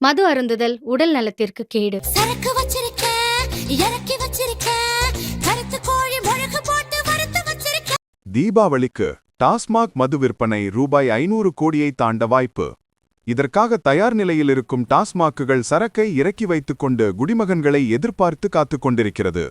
மது அருந்துதல் உடல் நலத்திற்கு கேடு. சரக்கு வச்சிருக்க இறக்கி வச்சிருக்க கருத்து கோழி முழுக்கு போட்டு வறுத்து வச்சிருக்க தீபாவளிக்கு டாஸ்மாக் மது விற்பனை ரூபாய் ஐநூறு கோடியை தாண்ட வாய்ப்பு. இதற்காக தயார் நிலையில் இருக்கும் டாஸ்மாக்குகள் சரக்கை இறக்கி வைத்துக் கொண்டு குடிமகன்களை எதிர்பார்த்து காத்துக் கொண்டிருக்கிறது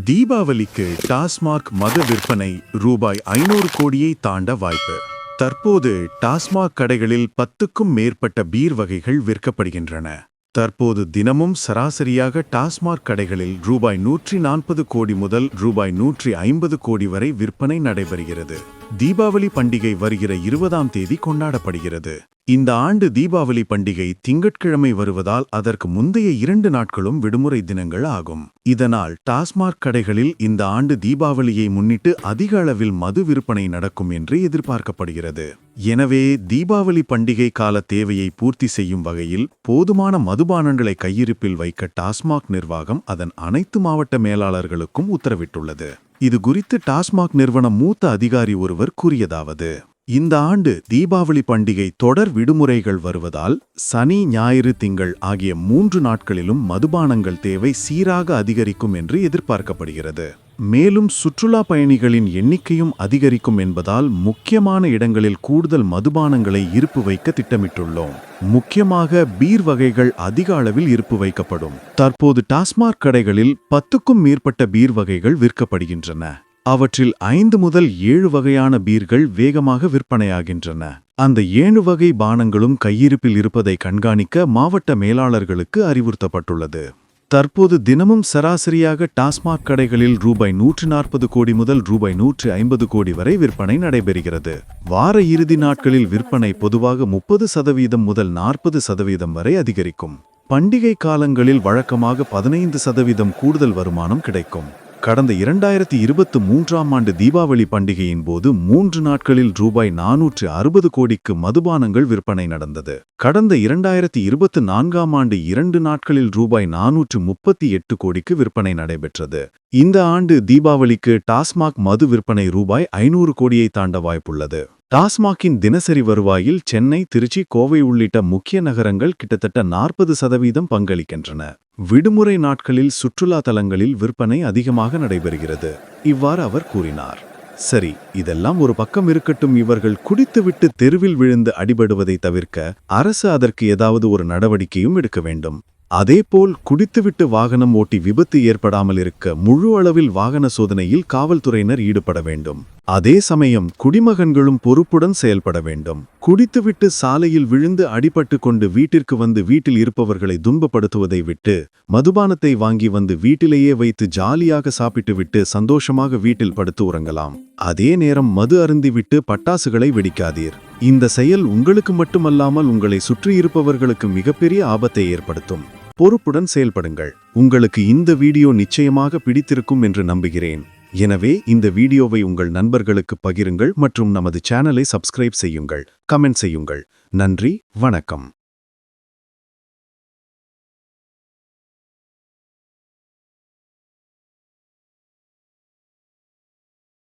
தீபாவளிக்கு டாஸ்மாக் மது விற்பனை ரூபாய் ஐநூறு கோடியை தாண்ட வாய்ப்பு. தற்போது டாஸ்மாக் கடைகளில் பத்துக்கும் மேற்பட்ட பீர் வகைகள் விற்கப்படுகின்றன. தற்போது தினமும் சராசரியாக டாஸ்மாக் கடைகளில் ரூபாய் நூற்றி நாற்பது கோடி முதல் ரூபாய் நூற்றி ஐம்பது கோடி வரை விற்பனை நடைபெறுகிறது. தீபாவளி பண்டிகை வருகிற இருபதாம் தேதி கொண்டாடப்படுகிறது. இந்த ஆண்டு தீபாவளி பண்டிகை திங்கட்கிழமை வருவதால் அதற்கு முந்தைய இரண்டு நாட்களும் விடுமுறை தினங்கள் ஆகும். இதனால் டாஸ்மாக் கடைகளில் இந்த ஆண்டு தீபாவளியை முன்னிட்டு அதிக அளவில் மது விற்பனை நடக்கும் என்று எதிர்பார்க்கப்படுகிறது. எனவே தீபாவளி பண்டிகை கால தேவையை பூர்த்தி செய்யும் வகையில் போதுமான மதுபானங்களை கையிருப்பில் வைக்க டாஸ்மாக் நிர்வாகம் அதன் அனைத்து மாவட்ட மேலாளர்களுக்கும் உத்தரவிட்டுள்ளது. இது குறித்து டாஸ்மாக் நிறுவன மூத்த அதிகாரி ஒருவர் கூறியதாவது இந்த ஆண்டு தீபாவளி பண்டிகை தொடர் விடுமுறைகள் வருவதால் சனி ஞாயிறு திங்கள் ஆகிய மூன்று நாட்களிலும் மதுபானங்கள் தேவை சீராக அதிகரிக்கும் என்று எதிர்பார்க்கப்படுகிறது. மேலும் சுற்றுலா பயணிகளின் எண்ணிக்கையும் அதிகரிக்கும் என்பதால் முக்கியமான இடங்களில் கூடுதல் மதுபானங்களை இருப்பு வைக்க திட்டமிட்டுள்ளோம். முக்கியமாக பீர் வகைகள் அதிக அளவில் இருப்பு வைக்கப்படும். தற்போது டாஸ்மாக் கடைகளில் பத்துக்கும் மேற்பட்ட பீர் வகைகள் விற்கப்படுகின்றன. அவற்றில் ஐந்து முதல் ஏழு வகையான பீர்கள் வேகமாக விற்பனையாகின்றன. அந்த ஏழு வகை பானங்களும் கையிருப்பில் இருப்பதை கண்காணிக்க மாவட்ட மேலாளர்களுக்கு அறிவுறுத்தப்பட்டுள்ளது. தற்போது தினமும் சராசரியாக டாஸ்மாக் கடைகளில் ரூபாய் நூற்று நாற்பது கோடி முதல் ரூபாய் நூற்று ஐம்பது கோடி வரை விற்பனை நடைபெறுகிறது. வார இறுதி நாட்களில் விற்பனை பொதுவாக முப்பது சதவீதம் முதல் நாற்பது சதவீதம் வரை அதிகரிக்கும். பண்டிகை காலங்களில் வழக்கமாக பதினைந்து சதவீதம் கூடுதல் வருமானம் கிடைக்கும். கடந்த இரண்டாயிரத்தி இருபத்து மூன்றாம் ஆண்டு தீபாவளி பண்டிகையின் போது மூன்று நாட்களில் ரூபாய் நானூற்று அறுபது கோடிக்கு மதுபானங்கள் விற்பனை நடந்தது. கடந்த இரண்டாயிரத்தி இருபத்து நான்காம் ஆண்டு இரண்டு நாட்களில் ரூபாய் நானூற்று முப்பத்தி எட்டு கோடிக்கு விற்பனை நடைபெற்றது. இந்த ஆண்டு தீபாவளிக்கு டாஸ்மாக் மது விற்பனை ரூபாய் ஐநூறு கோடியை தாண்ட வாய்ப்புள்ளது. டாஸ்மாகின் தினசரி வருவாயில் சென்னை திருச்சி கோவை உள்ளிட்ட முக்கிய நகரங்கள் கிட்டத்தட்ட நாற்பது சதவீதம் பங்களிக்கின்றன. விடுமுறை நாட்களில் சுற்றுலா தலங்களில் விற்பனை அதிகமாக நடைபெறுகிறது. இவ்வாறு அவர் கூறினார். சரி இதெல்லாம் ஒரு பக்கம் இருக்கட்டும். இவர்கள் குடித்துவிட்டு தெருவில் விழுந்து அடிபடுவதை தவிர்க்க அரசு அதற்கு ஏதாவது ஒரு நடவடிக்கையும் எடுக்க வேண்டும். அதேபோல் குடித்துவிட்டு வாகனம் ஓட்டி விபத்து ஏற்படாமல் இருக்க முழு அளவில் வாகன சோதனையில் காவல்துறையினர் ஈடுபட வேண்டும். அதே சமயம் குடிமகன்களும் பொறுப்புடன் செயல்பட வேண்டும். குடித்துவிட்டு சாலையில் விழுந்து அடிபட்டு கொண்டு வீட்டிற்கு வந்து வீட்டில் இருப்பவர்களை துன்பப்படுத்துவதை விட்டு மதுபானத்தை வாங்கி வந்து வீட்டிலேயே வைத்து ஜாலியாக சாப்பிட்டுவிட்டு சந்தோஷமாக வீட்டில் படுத்து உறங்கலாம். அதே நேரம் மது அருந்திவிட்டு பட்டாசுகளை வெடிக்காதீர். இந்த செயல் உங்களுக்கு மட்டுமல்லாமல் உங்களை சுற்றியிருப்பவர்களுக்கு மிகப்பெரிய ஆபத்தை ஏற்படுத்தும். பொறுப்புடன் செயல்படுங்கள். உங்களுக்கு இந்த வீடியோ நிச்சயமாக பிடித்திருக்கும் என்று நம்புகிறேன். எனவே இந்த வீடியோவை உங்கள் நண்பர்களுக்கு பகிருங்கள் மற்றும் நமது சேனலை சப்ஸ்கிரைப் செய்யுங்கள். கமெண்ட் செய்யுங்கள். நன்றி வணக்கம்.